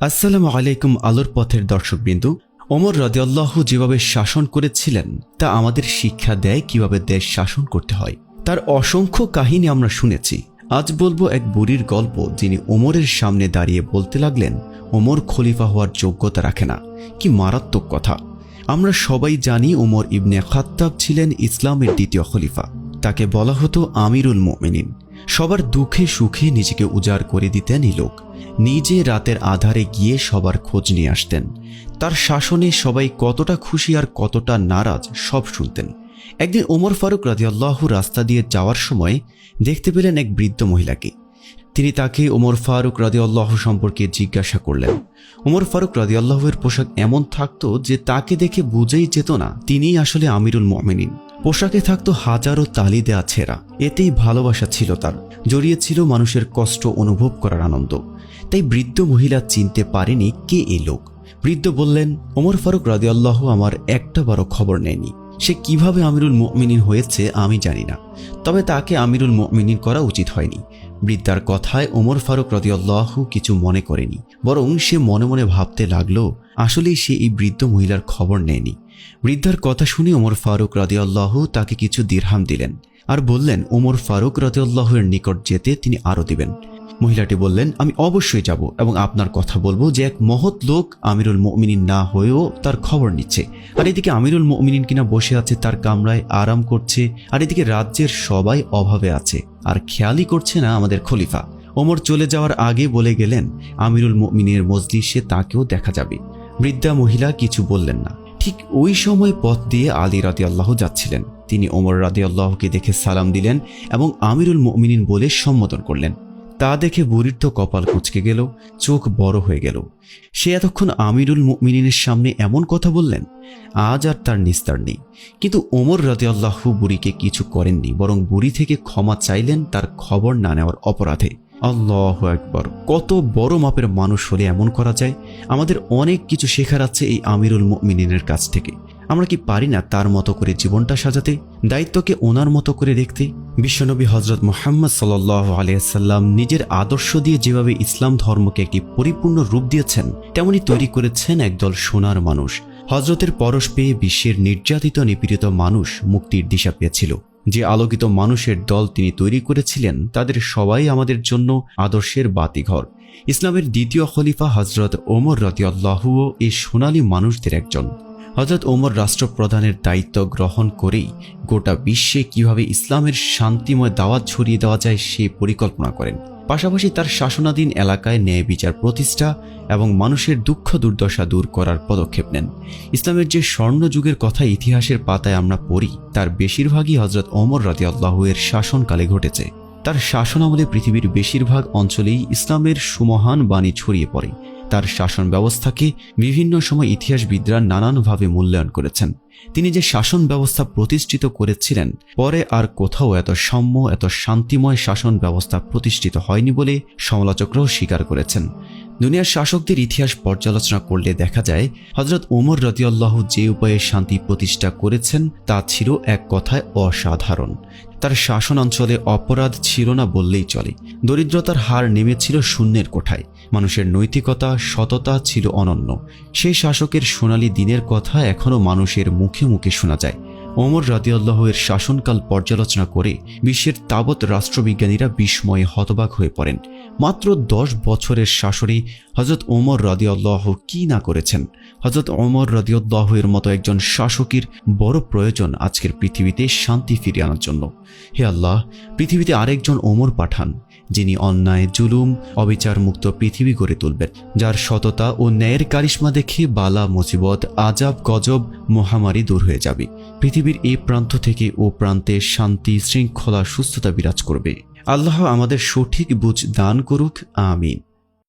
আসসালামু আলাইকুম আলোর পথের দর্শকবিন্দু। ওমর রাদিয়াল্লাহু যেভাবে শাসন করেছিলেন, তা আমাদের শিক্ষা দেয় কীভাবে দেশ শাসন করতে হয়। তার অসংখ্য কাহিনী আমরা শুনেছি। আজ বলব এক বুড়ির গল্প যিনি ওমরের সামনে দাঁড়িয়ে বলতে লাগলেন, ওমর খলিফা হওয়ার যোগ্যতা রাখে না। কি মারাত্মক কথা। আমরা সবাই জানি ওমর ইবনে খাত্তাব ছিলেন ইসলামের দ্বিতীয় খলিফা। তাকে বলা হতো আমিরুল মোমিনিন। সবার দুঃখে সুখে নিজেকে উজাড় করে দিতেন এই লোক। নিজে রাতের আধারে গিয়ে সবার খোঁজ নিয়ে আসতেন। তার শাসনে সবাই কতটা খুশি আর কতটা নারাজ, সব শুনতেন। একদিন ওমর ফারুক রাদিয়াল্লাহু রাস্তা দিয়ে যাওয়ার সময় দেখতে পেলেন এক বৃদ্ধ মহিলাকে। তিনি তাকে ওমর ফারুক রাদিয়াল্লাহ সম্পর্কে জিজ্ঞাসা করলেন। ওমর ফারুক রাদিয়াল্লাহের পোশাক এমন থাকত যে তাকে দেখে বুঝেই যেত না, তিনিই আসলে আমিরুল মমিনিন। পোশাকে থাকতো হাজারো তালি দেয়া ছেঁড়া। এতেই ভালোবাসা ছিল তার। জড়িয়েছিল মানুষের কষ্ট অনুভব করার আনন্দ। তাই বৃদ্ধ মহিলা চিনতে পারেনি কে এই লোক। বৃদ্ধ বললেন, ওমর ফারুক রাদিয়াল্লাহ আমার একটা বারো খবর নেয়নি। সে কীভাবে আমিরুল মুমিনিন হয়েছে আমি জানি না। তবে তাকে আমিরুল মুমিনিন করা উচিত হয়নি। বৃদ্ধার কথায় ওমর ফারুক রদিয়াল্লাহু কিছু মনে করেনি। বরং সে মনে মনে ভাবতে লাগল, আসলেই সে এই বৃদ্ধ মহিলার খবর নেয়নি। বৃদ্ধার কথা শুনে ওমর ফারুক রদিয়াল্লাহু তাকে কিছু দিরহাম দিলেন আর বললেন, ওমর ফারুক রদিয়াল্লাহের নিকট যেতে তিনি আরও দিবেন। মহিলাটি বললেন, আমি অবশ্যই যাব এবং আপনার কথা বলব যে এক মহৎ লোক আমিরুল মমিনিন না হয়েও তার খবর নিচ্ছে। আর এদিকে আমিরুল মমিনিন কিনা বসে আছে, তার কামরায় আরাম করছে, আর এদিকে রাজ্যের সবাই অভাবে আছে, আর খেয়ালই করছে না আমাদের খলিফা। ওমর চলে যাওয়ার আগে বলে গেলেন, আমিরুল মমিনের মজলিসে তাকেও দেখা যাবে। বৃদ্ধা মহিলা কিছু বললেন না। ঠিক ওই সময় পথ দিয়ে আলী রাদি আল্লাহ যাচ্ছিলেন। তিনি ওমর রাদি আল্লাহকে দেখে সালাম দিলেন এবং আমিরুল মমিনিন বলে সম্বোধন করলেন। তা দেখে বুড়ির তো কপাল কুচকে গেল, চোখ বড় হয়ে গেল। সে এতক্ষণ আমিরুল মুমিনের সামনে এমন কথা বললেন? আজ আর তার নিস্তার নেই। কিন্তু ওমর রাজিয়াল্লাহু বুড়িকে কিছু করেননি, বরং বুড়ি থেকে ক্ষমা চাইলেন তার খবর না নেওয়ার অপরাধে। আল্লাহ একবার কত বড় মাপের মানুষ হলে এমন করা যায়? আমাদের অনেক কিছু শেখার আছে এই আমিরুল মিনিনের কাছ থেকে। আমরা কি পারি না তার মতো করে জীবনটা সাজাতে, দায়িত্বকে ওনার মতো করে দেখতে? বিশ্বনবী হজরত মোহাম্মদ সাল আলিয়াল্লাম নিজের আদর্শ দিয়ে যেভাবে ইসলাম ধর্মকে একটি পরিপূর্ণ রূপ দিয়েছেন, তেমনি তৈরি করেছেন একদল সোনার মানুষ। হজরতের পরশ পেয়ে বিশ্বের নির্যাতিত নিপীড়িত মানুষ মুক্তির দিশা পেয়েছিল। যে আলোকিত মানুষের দল তিনি তৈরি করেছিলেন, তাদের সবাই আমাদের জন্য আদর্শের বাতিঘর। ইসলামের দ্বিতীয় খলিফা হজরত ওমর রতিয়াল্লাহুও এই সোনালী মানুষদের একজন। হজরত ওমর রাষ্ট্রপ্রধানের দায়িত্ব গ্রহণ করেই গোটা বিশ্বে কীভাবে ইসলামের শান্তিময় দাওয়াত ছড়িয়ে দেওয়া যায় সে পরিকল্পনা করেন। পাশাপাশি তার শাসনাধীন এলাকায় ন্যায় বিচার প্রতিষ্ঠা এবং মানুষের দুঃখ দুর্দশা দূর করার পদক্ষেপ নেন। ইসলামের যে স্বর্ণযুগের কথা ইতিহাসের পাতায় আমরা পড়ি, তার বেশিরভাগই হজরত অমর রাতে আল্লাহের শাসনকালে ঘটেছে। তার শাসন শাসনামলে পৃথিবীর বেশিরভাগ অঞ্চলেই ইসলামের সুমহান বাণী ছড়িয়ে পড়ে। তার শাসন ব্যবস্থাকে বিভিন্ন সময় ইতিহাসবিদরা নানানভাবে মূল্যায়ন করেছেন। তিনি যে শাসন ব্যবস্থা প্রতিষ্ঠিত করেছিলেন, পরে আর কোথাও এত সাম্য, এত শান্তিময় শাসন ব্যবস্থা প্রতিষ্ঠিত হয়নি বলে সমালোচকরাও স্বীকার করেছেন। দুনিয়ার শাসকদের ইতিহাস পর্যালোচনা করলে দেখা যায় হজরত ওমর রদিয়াল্লাহ যে উপায়ে শান্তি প্রতিষ্ঠা করেছেন, তা ছিল এক কথায় অসাধারণ। তার শাসন অঞ্চলে অপরাধ ছিল না বললেই চলে। দরিদ্রতার হার নেমেছিল শূন্যের কোঠায়। মানুষের নৈতিকতা, সততা ছিল অনন্য। সেই শাসকের সোনালি দিনের কথা এখনও মানুষের মুখে মুখে শোনা যায়। ওমর রাদিউল্লাহের শাসনকাল পর্যালোচনা করে বিশ্বের তাবৎ রাষ্ট্রবিজ্ঞানীরা বিস্ময়ে হতবাক হয়ে পড়েন। মাত্র দশ বছরের শাসনে হজরত ওমর রাদিউল্লাহ কি না করেছেন? হজরত ওমর রাদিউল্লাহের মতো একজন শাসকের বড় প্রয়োজন আজকের পৃথিবীতে শান্তি ফিরিয়ে আনার জন্য। হে আল্লাহ, পৃথিবীতে আরেকজন ওমর পাঠান। যিনি অন্যায়, জুলুম অবিচার মুক্ত পৃথিবী গড়ে তুলবেন, যার সততা ও ন্যায়ের কারিশ্মা দেখে বালা, মুসিবত, আজাব, গজব, মহামারী দূর হয়ে যাবে। পৃথিবীর এ প্রান্ত থেকে ও প্রান্তে শান্তি, শৃঙ্খলা, সুস্থতা বিরাজ করবে। আল্লাহ আমাদের সঠিক বুঝ দান করুক। আমিন।